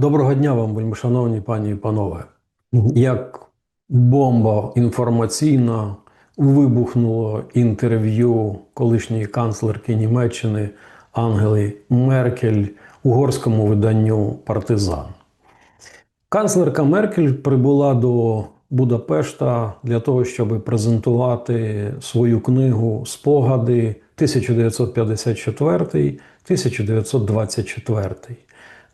Доброго дня вам, вельмишановні пані і панове. Як бомба інформаційна вибухнуло інтерв'ю колишньої канцлерки Німеччини Ангели Меркель угорському виданню Партизан. Канцлерка Меркель прибула до Будапешта для того, щоб презентувати свою книгу Спогади 1954-1924,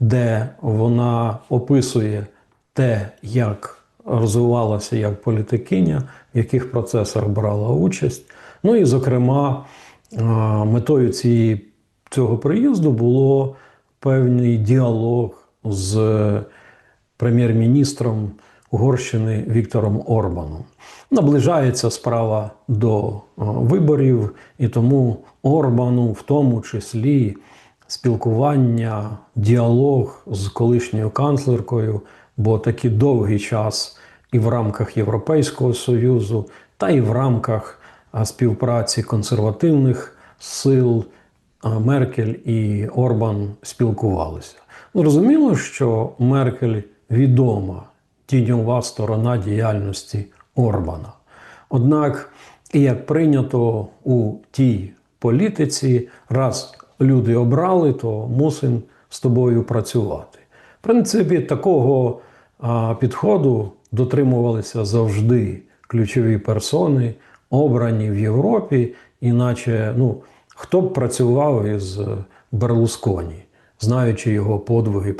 де вона описує те, як розвивалася як політикиня, в яких процесах брала участь. Ну і, зокрема, метою цієї, цього приїзду було певний діалог з прем'єр-міністром Угорщини Віктором Орбаном. Наближається справа до виборів, і тому Орбану, в тому числі, спілкування, діалог з колишньою канцлеркою, бо такий довгий час і в рамках Європейського Союзу, та і в рамках співпраці консервативних сил Меркель і Орбан спілкувалися. Ну, Зрозуміло, що Меркель відома тіньова сторона діяльності Орбана. Однак, як прийнято у тій політиці, раз люди обрали, то мусимо з тобою працювати. В принципі, такого підходу дотримувалися завжди ключові персони, обрані в Європі, іначе ну, хто б працював із Берлусконі, знаючи його подвиги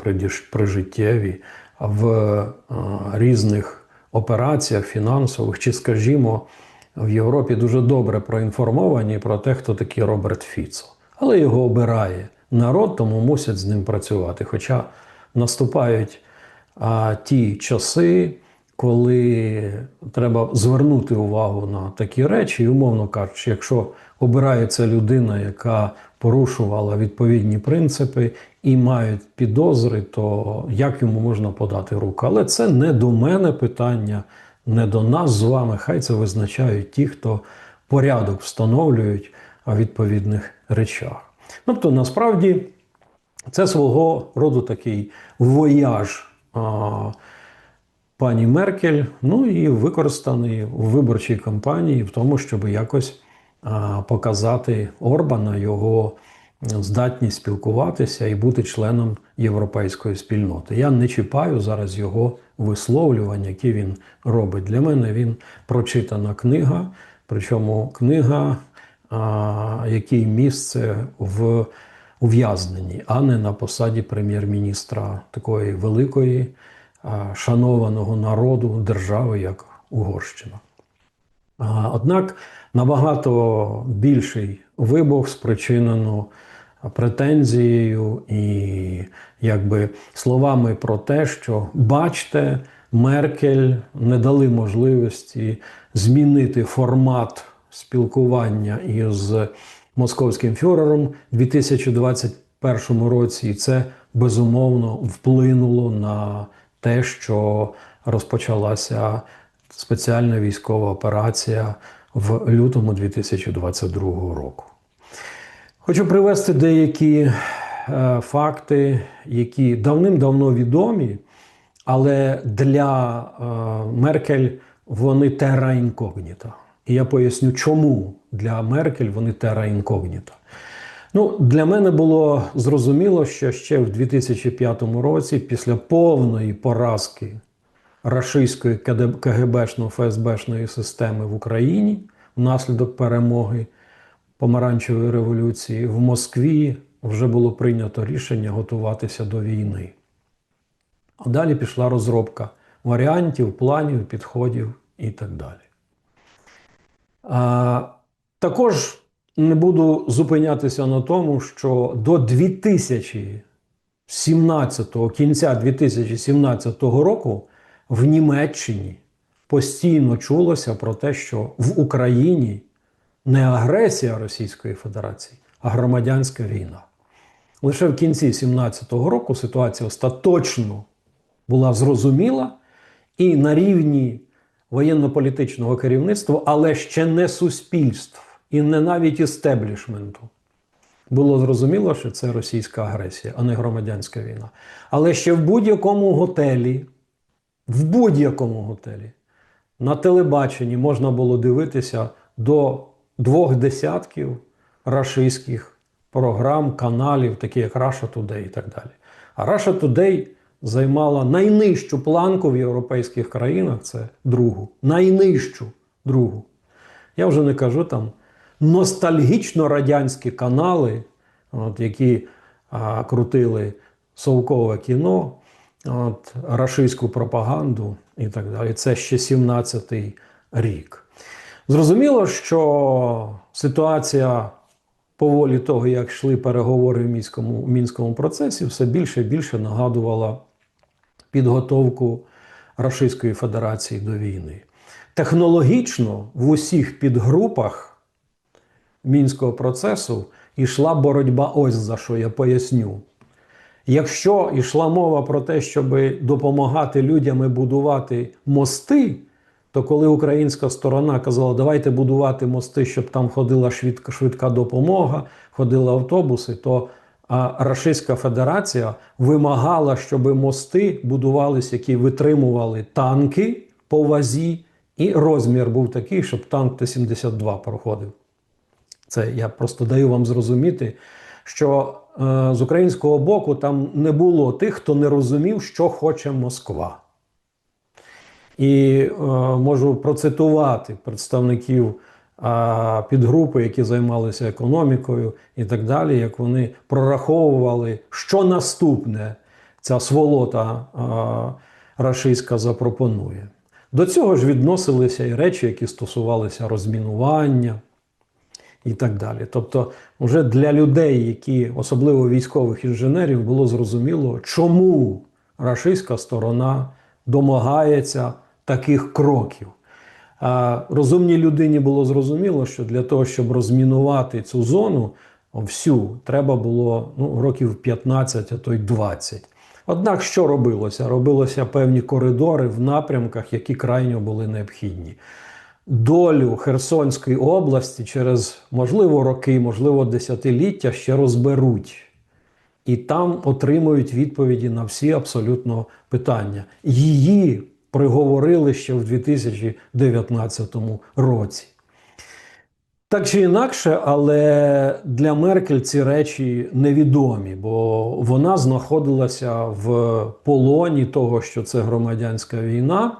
прижиттєві в різних операціях фінансових, чи, скажімо, в Європі дуже добре проінформовані про те, хто такий Роберт Фіцо. Але його обирає народ, тому мусять з ним працювати. Хоча наступають а, ті часи, коли треба звернути увагу на такі речі, і, умовно кажучи, якщо обирається людина, яка порушувала відповідні принципи і мають підозри, то як йому можна подати руку? Але це не до мене питання, не до нас з вами. Хай це визначають ті, хто порядок встановлюють відповідних речах. Тобто, насправді, це свого роду такий вояж а, пані Меркель, ну і використаний у виборчій кампанії в тому, щоб якось а, показати Орбана його здатність спілкуватися і бути членом європейської спільноти. Я не чіпаю зараз його висловлювання, які він робить. Для мене він прочитана книга, причому книга, а, якій місце в ув'язненні, а не на посаді прем'єр-міністра такої великої, шанованого народу держави, як Угорщина. Однак набагато більший вибух спричинено претензією і якби словами про те, що бачте, Меркель не дали можливості змінити формат спілкування із московським фюрером у 2021 році, і це безумовно вплинуло на те, що розпочалася спеціальна військова операція в лютому 2022 року. Хочу привести деякі е, факти, які давним-давно відомі, але для е, Меркель вони терра інкогніта. І я поясню, чому для Меркель вони терра інкогніта. Ну, для мене було зрозуміло, що ще в 2005 році, після повної поразки рашистської КГБшно ФСБшної системи в Україні внаслідок перемоги помаранчевої революції, в Москві вже було прийнято рішення готуватися до війни. А далі пішла розробка варіантів, планів, підходів і так далі. Також не буду зупинятися на тому, що до 2017 кінця 2017 року в Німеччині постійно чулося про те, що в Україні не агресія Російської Федерації, а громадянська війна. Лише в кінці 2017 року ситуація остаточно була зрозуміла і на рівні воєнно-політичного керівництва, але ще не суспільств і не навіть істеблішменту. було зрозуміло, що це російська агресія, а не громадянська війна. Але ще в будь-якому готелі, в будь-якому готелі на телебаченні можна було дивитися до двох десятків рашистських програм, каналів, такі як Russia Today і так далі. А Russia Today займала найнижчу планку в європейських країнах це другу. Найнижчу другу. Я вже не кажу там ностальгічно радянські канали, от, які а, крутили совкове кіно, от, рашистську пропаганду і так далі. Це ще 17-й рік. Зрозуміло, що ситуація поволі того, як йшли переговори в мінському, в мінському процесі, все більше і більше нагадувала підготовку Російської Федерації до війни. Технологічно в усіх підгрупах мінського процесу йшла боротьба. Ось за що я поясню. Якщо йшла мова про те, щоб допомагати людям будувати мости, то коли українська сторона казала, давайте будувати мости, щоб там ходила швидка, швидка допомога, ходили автобуси, то Рашистська Федерація вимагала, щоб мости будувалися, які витримували танки по вазі, і розмір був такий, щоб танк Т-72 проходив. Це я просто даю вам зрозуміти, що е, з українського боку там не було тих, хто не розумів, що хоче Москва. І е, можу процитувати представників підгрупи, які займалися економікою і так далі, як вони прораховували, що наступне ця сволота рашистська запропонує. До цього ж відносилися і речі, які стосувалися розмінування і так далі. Тобто, вже для людей, які, особливо військових інженерів, було зрозуміло, чому рашистська сторона домагається таких кроків. Розумній людині було зрозуміло, що для того, щоб розмінувати цю зону всю, треба було ну, років 15, а то й 20. Однак, що робилося? Робилося певні коридори в напрямках, які крайньо були необхідні. Долю Херсонської області через, можливо, роки, можливо, десятиліття ще розберуть. І там отримують відповіді на всі абсолютно питання. Її приговорили ще в 2019 році. Так чи інакше, але для Меркель ці речі невідомі, бо вона знаходилася в полоні того, що це громадянська війна,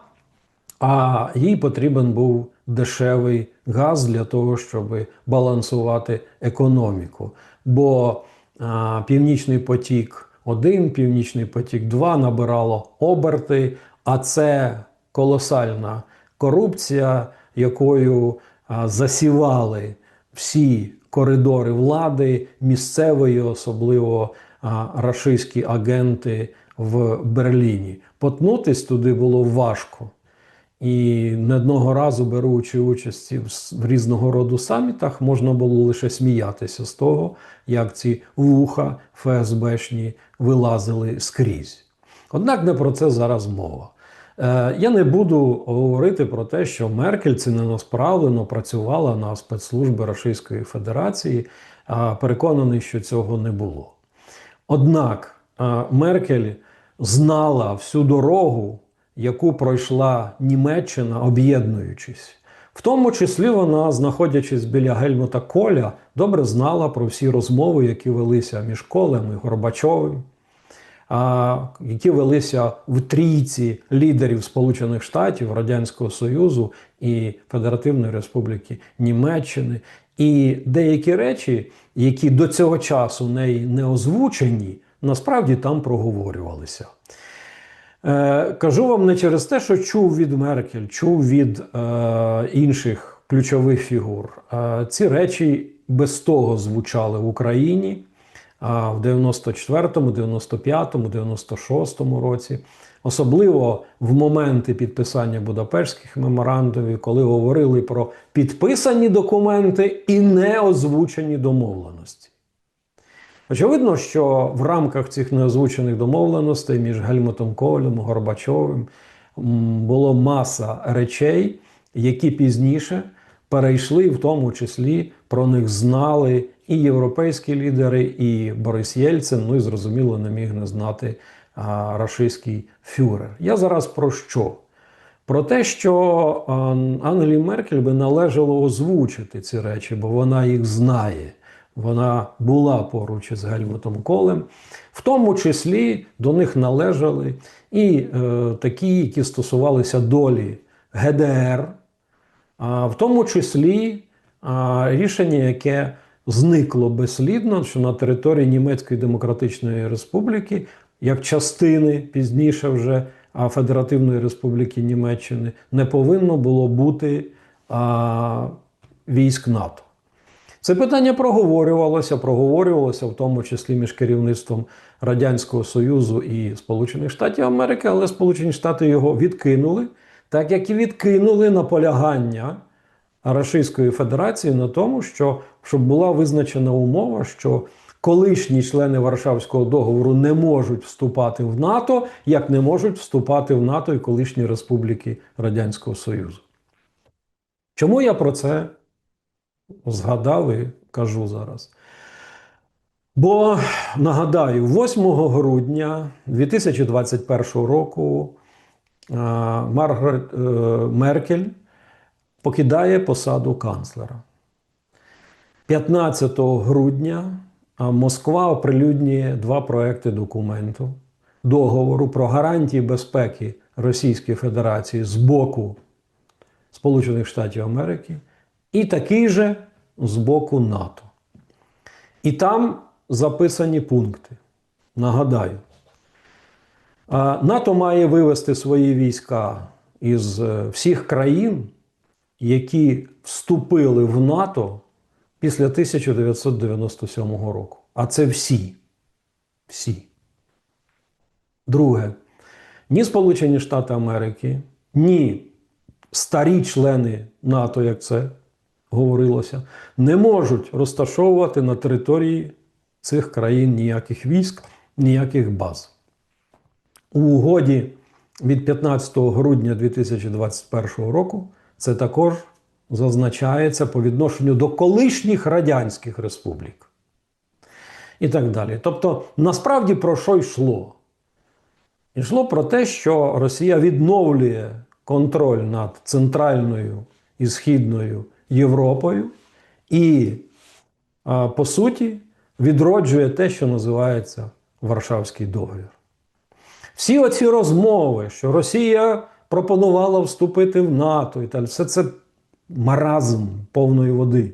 а їй потрібен був дешевий газ для того, щоб балансувати економіку. Бо а, Північний потік 1, Північний потік 2 набирало оберти, а це колосальна корупція, якою засівали всі коридори влади, місцевої, особливо рашистські агенти в Берліні. Потнутись туди було важко. І не одного разу, беручи участь в різного роду самітах, можна було лише сміятися з того, як ці вуха ФСБшні вилазили скрізь. Однак не про це зараз мова. Е, я не буду говорити про те, що Меркель ціленасправлено працювала на спецслужби Російської Федерації, переконаний, що цього не було. Однак е, Меркель знала всю дорогу, яку пройшла Німеччина, об'єднуючись. В тому числі вона, знаходячись біля Гельмута Коля, добре знала про всі розмови, які велися між Колем і Горбачовим які велися в трійці лідерів Сполучених Штатів, Радянського Союзу і Федеративної Республіки Німеччини. І деякі речі, які до цього часу неї не озвучені, насправді там проговорювалися. Е, Кажу вам не через те, що чув від Меркель, чув від е, інших ключових фігур. Е, ці речі без того звучали в Україні в 94-му, 95-му, 96-му році, особливо в моменти підписання Будапештських меморандумів, коли говорили про підписані документи і неозвучені домовленості. Очевидно, що в рамках цих неозвучених домовленостей між Гельмутом Колем, Горбачовим було маса речей, які пізніше перейшли, в тому числі про них знали і європейські лідери, і Борис Єльцин, ну і зрозуміло, не міг не знати а, рашистський фюрер. Я зараз про що? Про те, що Ангелі Меркель би належало озвучити ці речі, бо вона їх знає. Вона була поруч із Гельмутом Колем, в тому числі до них належали і е, такі, які стосувалися долі ГДР, а в тому числі а, рішення, яке зникло безслідно, що на території Німецької Демократичної Республіки, як частини пізніше вже Федеративної Республіки Німеччини, не повинно було бути а, військ НАТО. Це питання проговорювалося, проговорювалося в тому числі між керівництвом Радянського Союзу і Сполучених Штатів Америки, але Сполучені Штати його відкинули, так як і відкинули наполягання Російської Федерації на тому, що щоб була визначена умова, що колишні члени Варшавського договору не можуть вступати в НАТО, як не можуть вступати в НАТО і колишні республіки Радянського Союзу. Чому я про це згадав і кажу зараз? Бо нагадаю, 8 грудня 2021 року Маргарет е, Меркель покидає посаду канцлера. 15 грудня Москва оприлюднює два проекти документу договору про гарантії безпеки Російської Федерації з боку Сполучених Штатів Америки і такий же з боку НАТО. І там записані пункти. Нагадаю, НАТО має вивести свої війська із е, всіх країн, які вступили в НАТО після 1997 року. А це всі. Всі. Друге, ні Сполучені Штати Америки, ні старі члени НАТО, як це говорилося, не можуть розташовувати на території цих країн ніяких військ, ніяких баз. У угоді від 15 грудня 2021 року це також зазначається по відношенню до колишніх радянських республік. І так далі. Тобто, насправді про що йшло? Йшло про те, що Росія відновлює контроль над Центральною і Східною Європою і, по суті, відроджує те, що називається Варшавський договір. Всі оці розмови, що Росія пропонувала вступити в НАТО і так, все це маразм повної води.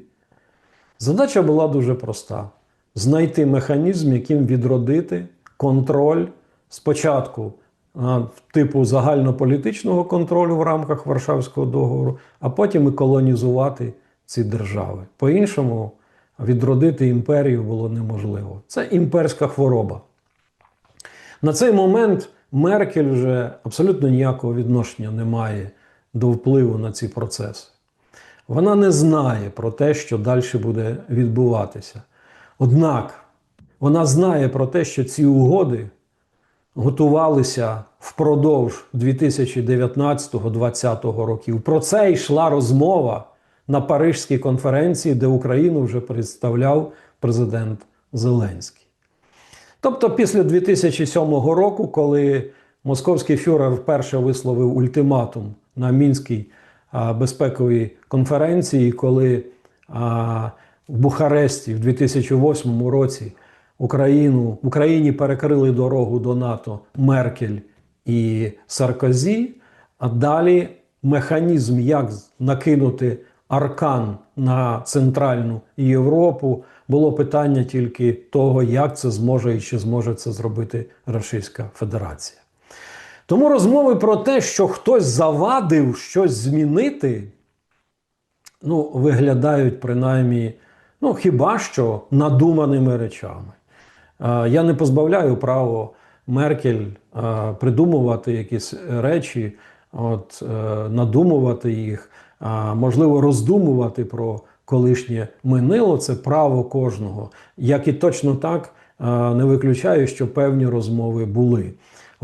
Задача була дуже проста: знайти механізм, яким відродити контроль спочатку типу загальнополітичного контролю в рамках Варшавського договору, а потім і колонізувати ці держави. По-іншому відродити імперію було неможливо. Це імперська хвороба. На цей момент Меркель вже абсолютно ніякого відношення не має до впливу на ці процеси. Вона не знає про те, що далі буде відбуватися. Однак вона знає про те, що ці угоди готувалися впродовж 2019-2020 років. Про це йшла розмова на Парижській конференції, де Україну вже представляв президент Зеленський. Тобто, після 2007 року, коли московський фюрер вперше висловив ультиматум на Мінській безпековій конференції, коли в Бухаресті в 2008 році Україну, Україні перекрили дорогу до НАТО Меркель і Саркозі, а далі механізм, як накинути аркан на Центральну Європу, було питання тільки того, як це зможе і чи зможе це зробити Російська Федерація. Тому розмови про те, що хтось завадив щось змінити, ну, виглядають принаймні, ну, хіба що надуманими речами. Я не позбавляю право Меркель придумувати якісь речі, от, е, надумувати їх, можливо, роздумувати про колишнє минило. Це право кожного. Як і точно так не виключаю, що певні розмови були.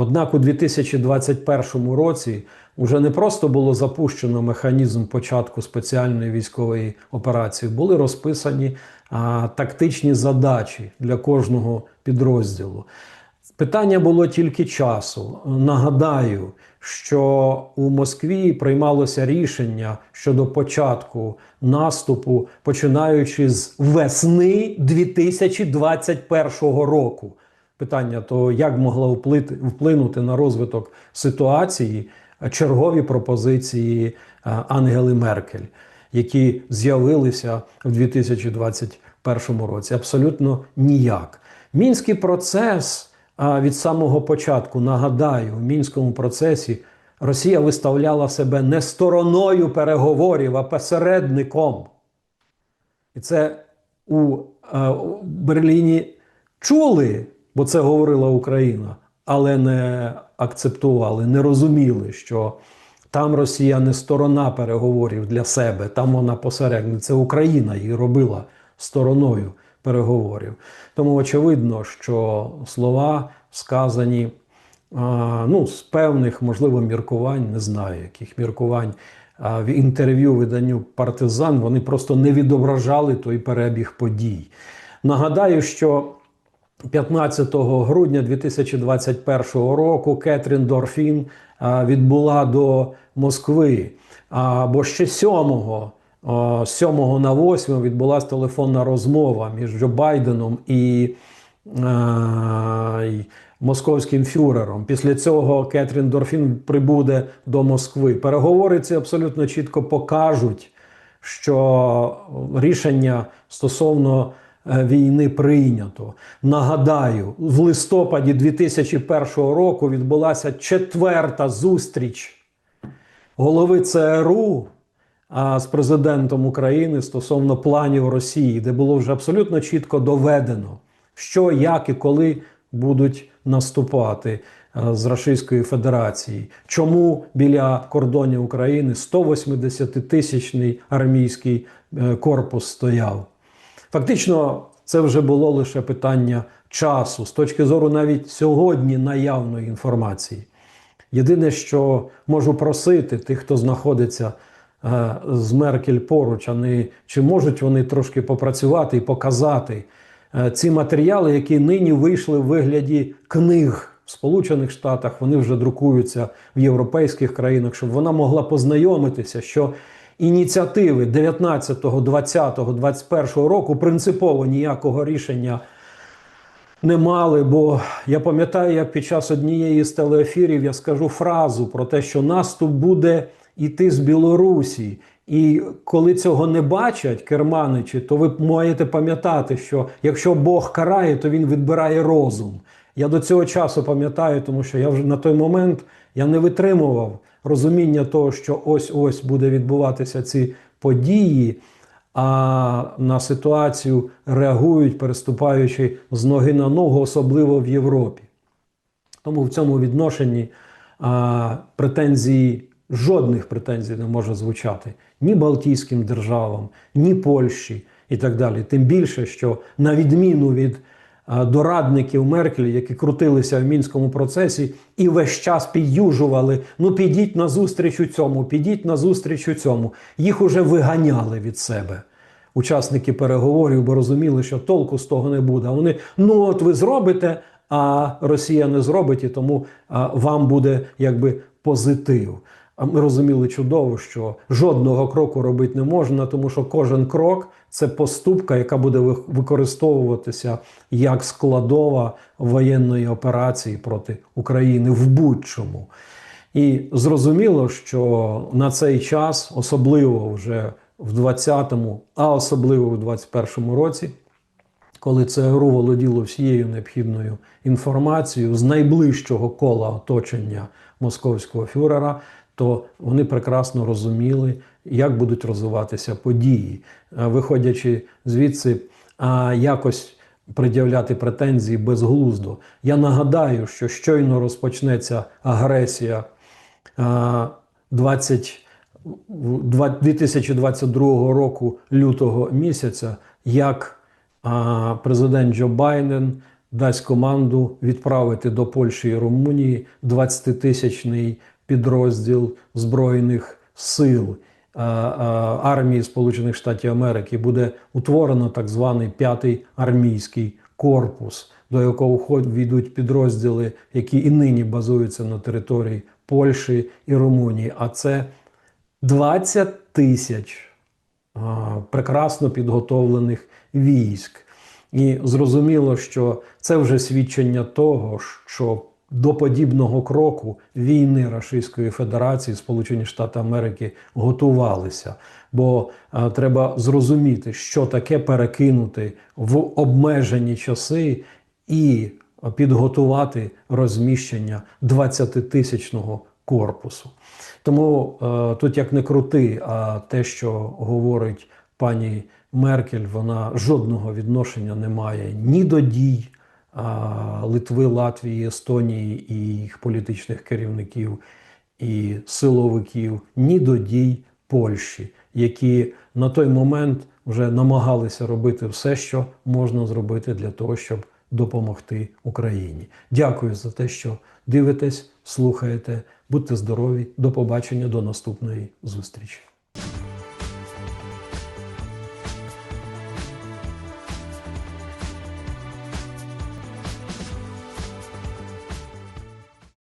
Однак у 2021 році вже не просто було запущено механізм початку спеціальної військової операції, були розписані а, тактичні задачі для кожного підрозділу. Питання було тільки часу. Нагадаю, що у Москві приймалося рішення щодо початку наступу, починаючи з весни 2021 року. Питання то як могла вплинути на розвиток ситуації чергові пропозиції е, Ангели Меркель, які з'явилися в 2021 році? Абсолютно ніяк. Мінський процес від самого початку, нагадаю, в мінському процесі Росія виставляла себе не стороною переговорів, а посередником. І це у, е, у Берліні чули, бо це говорила Україна, але не акцептували, не розуміли, що там Росія не сторона переговорів для себе, там вона посередник. Це Україна її робила стороною переговорів. Тому очевидно, що слова сказані а, ну, з певних, можливо, міркувань, не знаю, яких міркувань. В інтерв'ю виданню партизан вони просто не відображали той перебіг подій. Нагадаю, що 15 грудня 2021 року Кетрін Дорфін відбула до Москви. А, Бо ще 7 о, з 7 на 8 відбулася телефонна розмова між Джо Байденом і, московським фюрером. Після цього Кетрін Дорфін прибуде до Москви. Переговори ці абсолютно чітко покажуть, що рішення стосовно е, війни прийнято. Нагадаю, в листопаді 2001 року відбулася четверта зустріч голови ЦРУ з президентом України стосовно планів Росії, де було вже абсолютно чітко доведено, що, як і коли будуть наступати з Російської Федерації. Чому біля кордонів України 180-тисячний армійський е, корпус стояв? Фактично, це вже було лише питання часу з точки зору навіть сьогодні наявної інформації. Єдине, що можу просити тих, хто знаходиться е, з Меркель поруч, а не чи можуть вони трошки попрацювати і показати е, ці матеріали, які нині вийшли в вигляді книг в Сполучених Штатах, вони вже друкуються в європейських країнах, щоб вона могла познайомитися, що ініціативи 19, 20, 21 року принципово ніякого рішення не мали. Бо я пам'ятаю, як під час однієї з телеефірів я скажу фразу про те, що наступ буде йти з Білорусі. І коли цього не бачать керманичі, то ви маєте пам'ятати, що якщо Бог карає, то він відбирає розум. Я до цього часу пам'ятаю, тому що я вже на той момент я не витримував розуміння того, що ось ось буде відбуватися ці події, а на ситуацію реагують, переступаючи з ноги на ногу, особливо в Європі. Тому в цьому відношенні а, претензії, жодних претензій не може звучати ні Балтійським державам, ні Польщі і так далі. Тим більше, що на відміну від а, дорадників Меркель, які крутилися в мінському процесі і весь час підюжували: ну підіть на зустріч у цьому, підіть на зустріч у цьому. Їх уже виганяли від себе. Учасники переговорів, бо розуміли, що толку з того не буде. Вони ну от ви зробите, а Росія не зробить, і тому а, вам буде якби позитив. А ми розуміли чудово, що жодного кроку робити не можна, тому що кожен крок це поступка, яка буде використовуватися як складова воєнної операції проти України в будь-чому. І зрозуміло, що на цей час, особливо вже в 20-му, а особливо в 21-му році, коли ЦРУ володіло всією необхідною інформацією з найближчого кола оточення московського фюрера, то вони прекрасно розуміли, як будуть розвиватися події. Е, Виходячи звідси, а, якось пред'являти претензії безглуздо. Я нагадаю, що щойно розпочнеться агресія 20 2022 року лютого місяця, як президент Джо Байден дасть команду відправити до Польщі і Румунії 20-тисячний підрозділ Збройних сил е, е, армії Сполучених Штатів Америки. Буде утворено так званий п'ятий армійський корпус, до якого війдуть підрозділи, які і нині базуються на території Польщі і Румунії. А це 20 тисяч прекрасно підготовлених військ. І зрозуміло, що це вже свідчення того, що до подібного кроку війни Російської Федерації Сполучені Штати Америки готувалися. Бо а, треба зрозуміти, що таке перекинути в обмежені часи і підготувати розміщення 20-тисячного корпусу. Тому е, тут як не крути, а те, що говорить пані Меркель, вона жодного відношення не має ні до дій Литви, Латвії, Естонії і їх політичних керівників і силовиків, ні до дій Польщі, які на той момент вже намагалися робити все, що можна зробити для того, щоб допомогти Україні. Дякую за те, що дивитесь, слухаєте. Будьте здорові, до побачення, до наступної зустрічі.